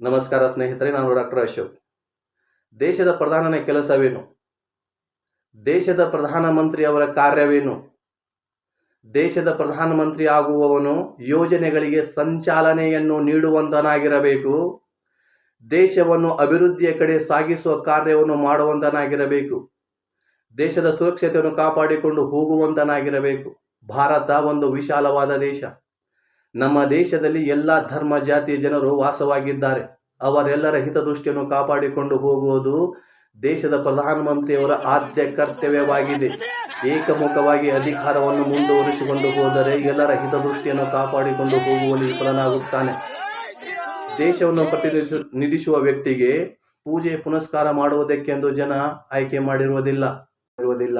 ನಮಸ್ಕಾರ ಸ್ನೇಹಿತರೆ, ನಾನು ಡಾಕ್ಟರ್ ಅಶೋಕ್. ದೇಶದ ಪ್ರಧಾನನ ಕೆಲಸವೇನು? ದೇಶದ ಪ್ರಧಾನಮಂತ್ರಿ ಅವರ ಕಾರ್ಯವೇನು? ದೇಶದ ಪ್ರಧಾನಮಂತ್ರಿ ಆಗುವವನು ಯೋಜನೆಗಳಿಗೆ ಸಂಚಾಲನೆಯನ್ನು ನೀಡುವಂತನಾಗಿರಬೇಕು. ದೇಶವನ್ನು ಅಭಿವೃದ್ಧಿಯ ಕಡೆ ಸಾಗಿಸುವ ಕಾರ್ಯವನ್ನು ಮಾಡುವಂತನಾಗಿರಬೇಕು. ದೇಶದ ಸುರಕ್ಷತೆಯನ್ನು ಕಾಪಾಡಿಕೊಂಡು ಹೋಗುವಂತನಾಗಿರಬೇಕು. ಭಾರತ ಒಂದು ವಿಶಾಲವಾದ ದೇಶ. ನಮ್ಮ ದೇಶದಲ್ಲಿ ಎಲ್ಲ ಧರ್ಮ ಜಾತಿಯ ಜನರು ವಾಸವಾಗಿದ್ದಾರೆ. ಅವರೆಲ್ಲರ ಹಿತದೃಷ್ಟಿಯನ್ನು ಕಾಪಾಡಿಕೊಂಡು ಹೋಗುವುದು ದೇಶದ ಪ್ರಧಾನಮಂತ್ರಿಯವರ ಆದ್ಯ ಕರ್ತವ್ಯವಾಗಿದೆ. ಏಕಮುಖವಾಗಿ ಅಧಿಕಾರವನ್ನು ಮುಂದುವರಿಸಿಕೊಂಡು ಹೋದರೆ ಎಲ್ಲರ ಹಿತದೃಷ್ಟಿಯನ್ನು ಕಾಪಾಡಿಕೊಂಡು ಹೋಗುವಲ್ಲಿ ವಿಫಲನಾಗುತ್ತಾನೆ. ದೇಶವನ್ನು ಪ್ರತಿನಿಧಿಸುವ ನಿಧಿಸುವ ವ್ಯಕ್ತಿಗೆ ಪೂಜೆ ಪುನಸ್ಕಾರ ಮಾಡುವುದಕ್ಕೆಂದು ಜನ ಆಯ್ಕೆ ಮಾಡಿರುವುದಿಲ್ಲ. ಇರುವುದಿಲ್ಲ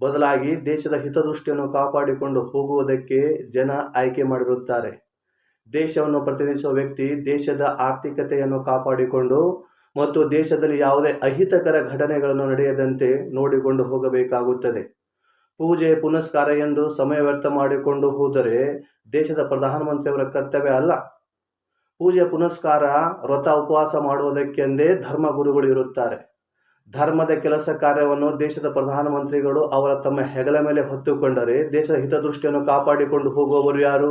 ಬದಲಾಗಿ ದೇಶದ ಹಿತದೃಷ್ಟಿಯನ್ನು ಕಾಪಾಡಿಕೊಂಡು ಹೋಗುವುದಕ್ಕೆ ಜನ ಆಯ್ಕೆ ಮಾಡಿರುತ್ತಾರೆ. ದೇಶವನ್ನು ಪ್ರತಿನಿಧಿಸುವ ವ್ಯಕ್ತಿ ದೇಶದ ಆರ್ಥಿಕತೆಯನ್ನು ಕಾಪಾಡಿಕೊಂಡು ಮತ್ತು ದೇಶದಲ್ಲಿ ಯಾವುದೇ ಅಹಿತಕರ ಘಟನೆಗಳನ್ನು ನಡೆಯದಂತೆ ನೋಡಿಕೊಂಡು ಹೋಗಬೇಕಾಗುತ್ತದೆ. ಪೂಜೆ, ಪುನಸ್ಕಾರ ಎಂದು ಸಮಯ ವ್ಯರ್ಥ ಮಾಡಿಕೊಂಡು ಹೋದರೆ ದೇಶದ ಪ್ರಧಾನಮಂತ್ರಿಯವರ ಕರ್ತವ್ಯ ಅಲ್ಲ. ಪೂಜೆ, ಪುನಸ್ಕಾರ, ವ್ರತ, ಉಪವಾಸ ಮಾಡುವುದಕ್ಕೆಂದೇ ಧರ್ಮಗುರುಗಳು ಇರುತ್ತಾರೆ. ಧರ್ಮದ ಕೆಲಸ ಕಾರ್ಯವನ್ನು ದೇಶದ ಪ್ರಧಾನಮಂತ್ರಿಗಳು ಅವರ ತಮ್ಮ ಹೆಗಲ ಮೇಲೆ ಹೊತ್ತುಕೊಂಡರೆ ದೇಶದ ಹಿತದೃಷ್ಟಿಯನ್ನು ಕಾಪಾಡಿಕೊಂಡು ಹೋಗುವವರು ಯಾರು?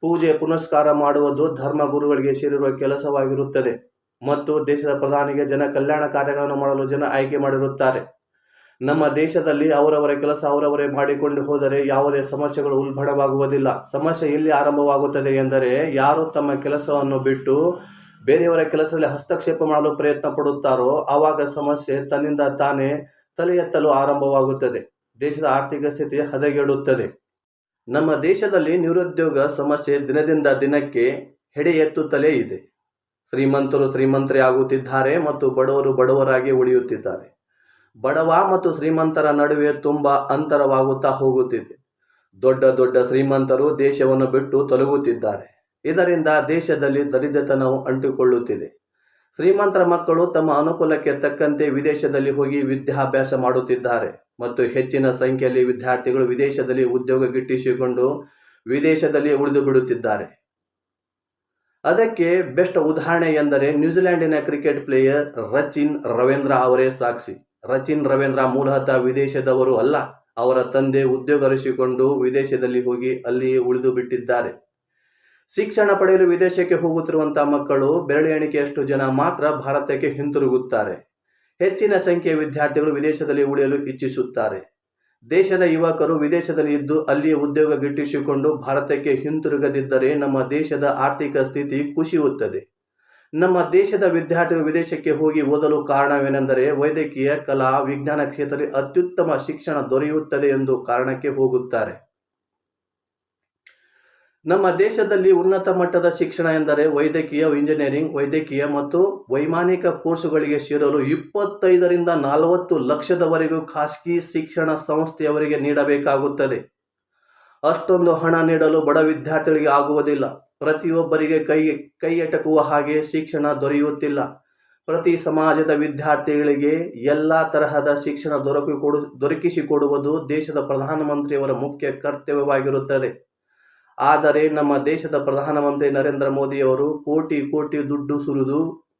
ಪೂಜೆ, ಪುನಸ್ಕಾರ ಮಾಡುವುದು ಧರ್ಮ ಗುರುಗಳಿಗೆ ಸೇರಿರುವ ಕೆಲಸವಾಗಿರುತ್ತದೆ ಮತ್ತು ದೇಶದ ಪ್ರಧಾನಿಗೆ ಜನ ಕಲ್ಯಾಣ ಕಾರ್ಯಗಳನ್ನು ಮಾಡಲು ಜನ ಆಯ್ಕೆ ಮಾಡಿರುತ್ತಾರೆ. ನಮ್ಮ ದೇಶದಲ್ಲಿ ಅವರವರ ಕೆಲಸ ಅವರವರೇ ಮಾಡಿಕೊಂಡು ಹೋದರೆ ಯಾವುದೇ ಸಮಸ್ಯೆಗಳು ಉಲ್ಬಣವಾಗುವುದಿಲ್ಲ. ಸಮಸ್ಯೆ ಎಲ್ಲಿ ಆರಂಭವಾಗುತ್ತದೆ ಎಂದರೆ ಯಾರು ತಮ್ಮ ಕೆಲಸವನ್ನು ಬಿಟ್ಟು ಬೇರೆಯವರ ಕೆಲಸದಲ್ಲಿ ಹಸ್ತಕ್ಷೇಪ ಮಾಡಲು ಪ್ರಯತ್ನ ಪಡುತ್ತಾರೋ, ಆವಾಗ ಸಮಸ್ಯೆ ತನ್ನಿಂದ ತಾನೇ ತಲೆ ಎತ್ತಲು ಆರಂಭವಾಗುತ್ತದೆ. ದೇಶದ ಆರ್ಥಿಕ ಸ್ಥಿತಿ ಹದಗೆಡುತ್ತದೆ. ನಮ್ಮ ದೇಶದಲ್ಲಿ ನಿರುದ್ಯೋಗ ಸಮಸ್ಯೆ ದಿನದಿಂದ ದಿನಕ್ಕೆ ಹೆಡೆ ಎತ್ತುತ್ತಲೇ ಇದೆ. ಶ್ರೀಮಂತರು ಶ್ರೀಮಂತರೇ ಆಗುತ್ತಿದ್ದಾರೆ ಮತ್ತು ಬಡವರು ಬಡವರಾಗಿ ಉಳಿಯುತ್ತಿದ್ದಾರೆ. ಬಡವ ಮತ್ತು ಶ್ರೀಮಂತರ ನಡುವೆ ತುಂಬ ಅಂತರವಾಗುತ್ತಾ ಹೋಗುತ್ತಿದೆ. ದೊಡ್ಡ ದೊಡ್ಡ ಶ್ರೀಮಂತರು ದೇಶವನ್ನು ಬಿಟ್ಟು ತೊಲಗುತ್ತಿದ್ದಾರೆ. ಇದರಿಂದ ದೇಶದಲ್ಲಿ ದರಿದ್ರತನವು ಅಂಟಿಕೊಳ್ಳುತ್ತಿದೆ. ಶ್ರೀಮಂತರ ಮಕ್ಕಳು ತಮ್ಮ ಅನುಕೂಲಕ್ಕೆ ತಕ್ಕಂತೆ ವಿದೇಶದಲ್ಲಿ ಹೋಗಿ ವಿದ್ಯಾಭ್ಯಾಸ ಮಾಡುತ್ತಿದ್ದಾರೆ ಮತ್ತು ಹೆಚ್ಚಿನ ಸಂಖ್ಯೆಯಲ್ಲಿ ವಿದ್ಯಾರ್ಥಿಗಳು ವಿದೇಶದಲ್ಲಿ ಉದ್ಯೋಗ ಗಿಟ್ಟಿಸಿಕೊಂಡು ವಿದೇಶದಲ್ಲಿ ಉಳಿದು ಬಿಡುತ್ತಿದ್ದಾರೆ. ಅದಕ್ಕೆ ಬೆಸ್ಟ್ ಉದಾಹರಣೆ ಎಂದರೆ ನ್ಯೂಜಿಲೆಂಡಿನ ಕ್ರಿಕೆಟ್ ಪ್ಲೇಯರ್ ರಚಿನ್ ರವೀಂದ್ರ ಅವರೇ ಸಾಕ್ಷಿ. ರಚಿನ್ ರವೀಂದ್ರ ಮೂಲತಃ ವಿದೇಶದವರು ಅಲ್ಲ, ಅವರ ತಂದೆ ಉದ್ಯೋಗ ಅರಿಸಿಕೊಂಡು ವಿದೇಶದಲ್ಲಿ ಹೋಗಿ ಅಲ್ಲಿಯೇ ಉಳಿದು ಬಿಟ್ಟಿದ್ದಾರೆ. ಶಿಕ್ಷಣ ಪಡೆಯಲು ವಿದೇಶಕ್ಕೆ ಹೋಗುತ್ತಿರುವಂತಹ ಮಕ್ಕಳು ಬೆರಳು ಎಣಿಕೆಯಷ್ಟು ಜನ ಮಾತ್ರ ಭಾರತಕ್ಕೆ ಹಿಂತಿರುಗುತ್ತಾರೆ. ಹೆಚ್ಚಿನ ಸಂಖ್ಯೆಯ ವಿದ್ಯಾರ್ಥಿಗಳು ವಿದೇಶದಲ್ಲಿ ಉಳಿಯಲು ಇಚ್ಛಿಸುತ್ತಾರೆ. ದೇಶದ ಯುವಕರು ವಿದೇಶದಲ್ಲಿ ಇದ್ದು ಅಲ್ಲಿಯೇ ಉದ್ಯೋಗ ಗಿಟ್ಟಿಸಿಕೊಂಡು ಭಾರತಕ್ಕೆ ಹಿಂತಿರುಗದಿದ್ದರೆ ನಮ್ಮ ದೇಶದ ಆರ್ಥಿಕ ಸ್ಥಿತಿ ಕುಸಿಯುತ್ತದೆ. ನಮ್ಮ ದೇಶದ ವಿದ್ಯಾರ್ಥಿಗಳು ವಿದೇಶಕ್ಕೆ ಹೋಗಿ ಓದಲು ಕಾರಣವೇನೆಂದರೆ ವೈದ್ಯಕೀಯ, ಕಲಾ, ವಿಜ್ಞಾನ ಕ್ಷೇತ್ರದಲ್ಲಿ ಅತ್ಯುತ್ತಮ ಶಿಕ್ಷಣ ದೊರೆಯುತ್ತದೆ ಎಂದು ಕಾರಣಕ್ಕೆ ಹೋಗುತ್ತಾರೆ. ನಮ್ಮ ದೇಶದಲ್ಲಿ ಉನ್ನತ ಮಟ್ಟದ ಶಿಕ್ಷಣ ಎಂದರೆ ವೈದ್ಯಕೀಯ ಇಂಜಿನಿಯರಿಂಗ್ ವೈದ್ಯಕೀಯ ಮತ್ತು ವೈಮಾನಿಕ ಕೋರ್ಸುಗಳಿಗೆ ಸೇರಲು ಇಪ್ಪತ್ತೈದರಿಂದ ನಲವತ್ತು ಲಕ್ಷದವರೆಗೂ ಖಾಸಗಿ ಶಿಕ್ಷಣ ಸಂಸ್ಥೆಯವರಿಗೆ ನೀಡಬೇಕಾಗುತ್ತದೆ. ಅಷ್ಟೊಂದು ಹಣ ನೀಡಲು ಬಡ ವಿದ್ಯಾರ್ಥಿಗಳಿಗೆ ಆಗುವುದಿಲ್ಲ. ಪ್ರತಿಯೊಬ್ಬರಿಗೆ ಕೈ ಕೈ ಎಟಕುವ ಹಾಗೆ ಶಿಕ್ಷಣ ದೊರೆಯುತ್ತಿಲ್ಲ. ಪ್ರತಿ ಸಮಾಜದ ವಿದ್ಯಾರ್ಥಿಗಳಿಗೆ ಎಲ್ಲ ತರಹದ ಶಿಕ್ಷಣ ದೊರಕಿಕೊಡು ದೊರಕಿಸಿಕೊಡುವುದು ದೇಶದ ಪ್ರಧಾನಮಂತ್ರಿಯವರ ಮುಖ್ಯ ಕರ್ತವ್ಯವಾಗಿರುತ್ತದೆ. ಆದರೆ ನಮ್ಮ ದೇಶದ ಪ್ರಧಾನಮಂತ್ರಿ ನರೇಂದ್ರ ಮೋದಿಯವರು ಕೋಟಿ ಕೋಟಿ ದುಡ್ಡು ಸುರಿದು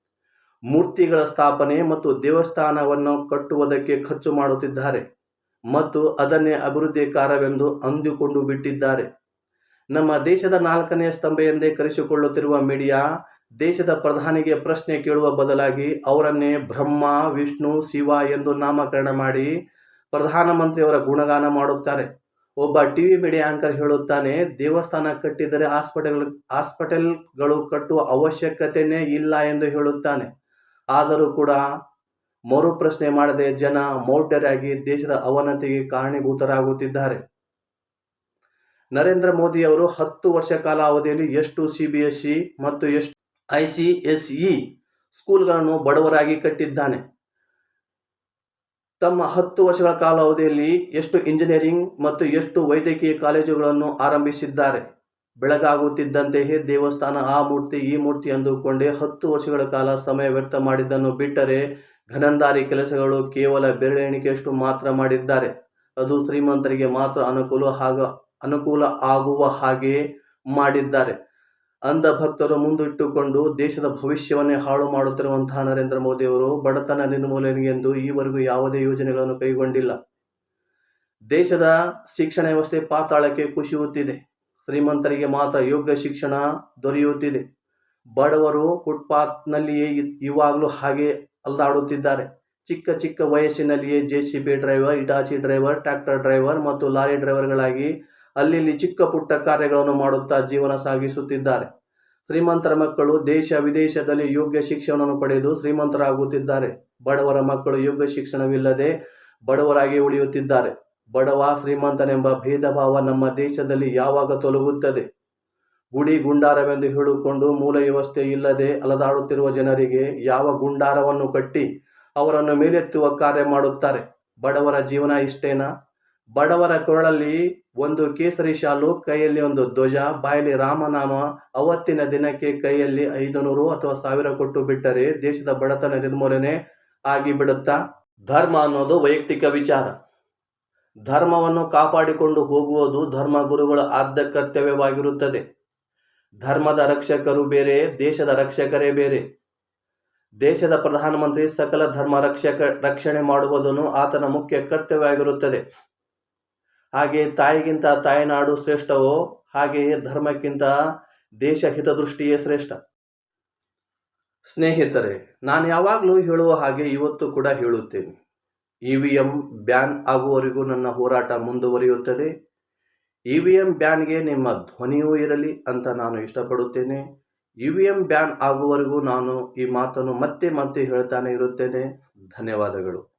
ಮೂರ್ತಿಗಳ ಸ್ಥಾಪನೆ ಮತ್ತು ದೇವಸ್ಥಾನವನ್ನು ಕಟ್ಟುವುದಕ್ಕೆ ಖರ್ಚು ಮಾಡುತ್ತಿದ್ದಾರೆ ಮತ್ತು ಅದನ್ನೇ ಅಭಿವೃದ್ಧಿ ಕಾರ್ಯವೆಂದು ಅಂದುಕೊಂಡು ಬಿಟ್ಟಿದ್ದಾರೆ. ನಮ್ಮ ದೇಶದ ನಾಲ್ಕನೇ ಸ್ತಂಭ ಎಂದೇ ಕರೆಸಿಕೊಳ್ಳುತ್ತಿರುವ ಮೀಡಿಯಾ ದೇಶದ ಪ್ರಧಾನಿಗೆ ಪ್ರಶ್ನೆ ಕೇಳುವ ಬದಲಾಗಿ ಅವರನ್ನೇ ಬ್ರಹ್ಮ, ವಿಷ್ಣು, ಶಿವ ಎಂದು ನಾಮಕರಣ ಮಾಡಿ ಪ್ರಧಾನಮಂತ್ರಿಯವರ ಗುಣಗಾನ ಮಾಡುತ್ತಾರೆ. ಒಬ್ಬ ಟಿವಿ ಮೀಡಿಯಾ ಆಂಕರ್ ಹೇಳುತ್ತಾನೆ, ದೇವಸ್ಥಾನ ಕಟ್ಟಿದರೆ ಹಾಸ್ಪಿಟಲ್, ಹಾಸ್ಪಿಟಲ್ಗಳು ಕಟ್ಟುವ ಅವಶ್ಯಕತೆನೇ ಇಲ್ಲ ಎಂದು ಹೇಳುತ್ತಾನೆ. ಆದರೂ ಕೂಡ ಮರು ಪ್ರಶ್ನೆ ಮಾಡದೆ ಜನ ಮೌಢ್ಯರಾಗಿ ದೇಶದ ಅವನತಿಗೆ ಕಾರಣೀಭೂತರಾಗುತ್ತಿದ್ದಾರೆ. ನರೇಂದ್ರ ಮೋದಿ ಅವರು ಹತ್ತು ವರ್ಷ ಕಾಲ ಅವಧಿಯಲ್ಲಿ ಎಷ್ಟು ಸಿ ಬಿ ಎಸ್ ಸಿ ಮತ್ತು ಎಷ್ಟು ಐ ಸಿ ಎಸ್ ಇ ಸ್ಕೂಲ್ಗಳನ್ನು ಬಡವರಾಗಿ ಕಟ್ಟಿದ್ದಾನೆ. ತಮ್ಮ ಹತ್ತು ವರ್ಷಗಳ ಕಾಲಾವಧಿಯಲ್ಲಿ ಎಷ್ಟು ಇಂಜಿನಿಯರಿಂಗ್ ಮತ್ತು ಎಷ್ಟು ವೈದ್ಯಕೀಯ ಕಾಲೇಜುಗಳನ್ನು ಆರಂಭಿಸಿದ್ದಾರೆ? ಬೆಳಗಾಗುತ್ತಿದ್ದಂತೆಯೇ ದೇವಸ್ಥಾನ, ಆ ಮೂರ್ತಿ, ಈ ಮೂರ್ತಿ ಅಂದುಕೊಂಡೇ ಹತ್ತು ವರ್ಷಗಳ ಕಾಲ ಸಮಯ ವ್ಯರ್ಥ ಮಾಡಿದ್ದನ್ನು ಬಿಟ್ಟರೆ ಘನಂದಾರಿ ಕೆಲಸಗಳು ಕೇವಲ ಬೆರಳೆಣಿಕೆಯಷ್ಟು ಮಾತ್ರ ಮಾಡಿದ್ದಾರೆ. ಅದು ಶ್ರೀಮಂತರಿಗೆ ಮಾತ್ರ ಅನುಕೂಲ ಹಾಗ ಅನುಕೂಲ ಆಗುವ ಹಾಗೆ ಮಾಡಿದ್ದಾರೆ. ಅಂಧ ಭಕ್ತರು ಮುಂದಿಟ್ಟುಕೊಂಡು ದೇಶದ ಭವಿಷ್ಯವನ್ನೇ ಹಾಳು ಮಾಡುತ್ತಿರುವಂತಹ ನರೇಂದ್ರ ಮೋದಿಯವರು ಬಡತನ ನಿರ್ಮೂಲನೆಗೆಂದು ಈವರೆಗೂ ಯಾವುದೇ ಯೋಜನೆಗಳನ್ನು ಕೈಗೊಂಡಿಲ್ಲ. ದೇಶದ ಶಿಕ್ಷಣ ವ್ಯವಸ್ಥೆ ಪಾತಾಳಕ್ಕೆ ಕುಸಿಯುತ್ತಿದೆ ಶ್ರೀಮಂತರಿಗೆ ಮಾತ್ರ ಯೋಗ್ಯ ಶಿಕ್ಷಣ ದೊರೆಯುತ್ತಿದೆ. ಬಡವರು ಫುಟ್ಪಾತ್ನಲ್ಲಿಯೇ ಇವಾಗಲೂ ಹಾಗೆ ಅಲ್ದಾಡುತ್ತಿದ್ದಾರೆ. ಚಿಕ್ಕ ಚಿಕ್ಕ ವಯಸ್ಸಿನಲ್ಲಿಯೇ J C B driver, Hitachi driver, tractor driver ಮತ್ತು ಲಾರಿ ಡ್ರೈವರ್ಗಳಾಗಿ ಅಲ್ಲಿ ಚಿಕ್ಕ ಪುಟ್ಟ ಕಾರ್ಯಗಳನ್ನು ಮಾಡುತ್ತಾ ಜೀವನ ಸಾಗಿಸುತ್ತಿದ್ದಾರೆ. ಶ್ರೀಮಂತರ ಮಕ್ಕಳು ದೇಶ ವಿದೇಶದಲ್ಲಿ ಯೋಗ್ಯ ಶಿಕ್ಷಣವನ್ನು ಪಡೆದು ಶ್ರೀಮಂತರಾಗುತ್ತಿದ್ದಾರೆ. ಬಡವರ ಮಕ್ಕಳು ಯೋಗ್ಯ ಶಿಕ್ಷಣವಿಲ್ಲದೆ ಬಡವರಾಗಿ ಉಳಿಯುತ್ತಿದ್ದಾರೆ. ಬಡವ, ಶ್ರೀಮಂತನೆಂಬ ಭೇದ ಭಾವ ನಮ್ಮ ದೇಶದಲ್ಲಿ ಯಾವಾಗ ತೊಲಗುತ್ತದೆ? ಗುಡಿ ಗುಂಡಾರವೆಂದು ಹೇಳಿಕೊಂಡು ಮೂಲ ವ್ಯವಸ್ಥೆ ಇಲ್ಲದೆ ಅಲದಾಡುತ್ತಿರುವ ಜನರಿಗೆ ಯಾವ ಗುಂಡಾರವನ್ನು ಕಟ್ಟಿ ಅವರನ್ನು ಮೇಲೆತ್ತುವ ಕಾರ್ಯ ಮಾಡುತ್ತಾರೆ? ಬಡವರ ಜೀವನ ಇಷ್ಟೇನಾ? ಬಡವರ ಕೊರಳಲ್ಲಿ ಒಂದು ಕೇಸರಿ ಶಾಲು, ಕೈಯಲ್ಲಿ ಒಂದು ಧ್ವಜ, ಬಾಯಲ್ಲಿ ರಾಮನಾಮ, ಅವತ್ತಿನ ದಿನಕ್ಕೆ ಕೈಯಲ್ಲಿ ಐದು ನೂರು ಅಥವಾ ಸಾವಿರ ಕೊಟ್ಟು ಬಿಟ್ಟರೆ ದೇಶದ ಬಡತನ ನಿರ್ಮೂಲನೆ ಆಗಿ ಬಿಡುತ್ತಾ ಧರ್ಮ ಅನ್ನೋದು ವೈಯಕ್ತಿಕ ವಿಚಾರ. ಧರ್ಮವನ್ನು ಕಾಪಾಡಿಕೊಂಡು ಹೋಗುವುದು ಧರ್ಮ ಗುರುಗಳ ಆದ್ಯ ಕರ್ತವ್ಯವಾಗಿರುತ್ತದೆ. ಧರ್ಮದ ರಕ್ಷಕರು ಬೇರೆ, ದೇಶದ ರಕ್ಷಕರೇ ಬೇರೆ. ದೇಶದ ಪ್ರಧಾನಮಂತ್ರಿ ಸಕಲ ಧರ್ಮ ರಕ್ಷಕ, ರಕ್ಷಣೆ ಮಾಡುವುದನ್ನು ಆತನ ಮುಖ್ಯ ಕರ್ತವ್ಯವಾಗಿರುತ್ತದೆ. ಹಾಗೆ ತಾಯಿಗಿಂತ ತಾಯಿನಾಡು ಶ್ರೇಷ್ಠವೋ ಹಾಗೆಯೇ ಧರ್ಮಕ್ಕಿಂತ ದೇಶ ಹಿತದೃಷ್ಟಿಯೇ ಶ್ರೇಷ್ಠ. ಸ್ನೇಹಿತರೆ, ನಾನು ಯಾವಾಗಲೂ ಹೇಳುವ ಹಾಗೆ ಇವತ್ತು ಕೂಡ ಹೇಳುತ್ತೇನೆ. ಇ ವಿ ಎಂ ಬ್ಯಾನ್ ಆಗುವವರೆಗೂ ನನ್ನ ಹೋರಾಟ ಮುಂದುವರಿಯುತ್ತದೆ. ಇ ವಿ ಎಂ ಬ್ಯಾನ್ಗೆ ನಿಮ್ಮ ಧ್ವನಿಯೂ ಇರಲಿ ಅಂತ ನಾನು ಇಷ್ಟಪಡುತ್ತೇನೆ. ಇ ವಿ ಎಂ ಬ್ಯಾನ್ ಆಗುವವರೆಗೂ ನಾನು ಈ ಮಾತನ್ನು ಮತ್ತೆ ಮತ್ತೆ ಹೇಳ್ತಾನೆ ಇರುತ್ತೇನೆ. ಧನ್ಯವಾದಗಳು.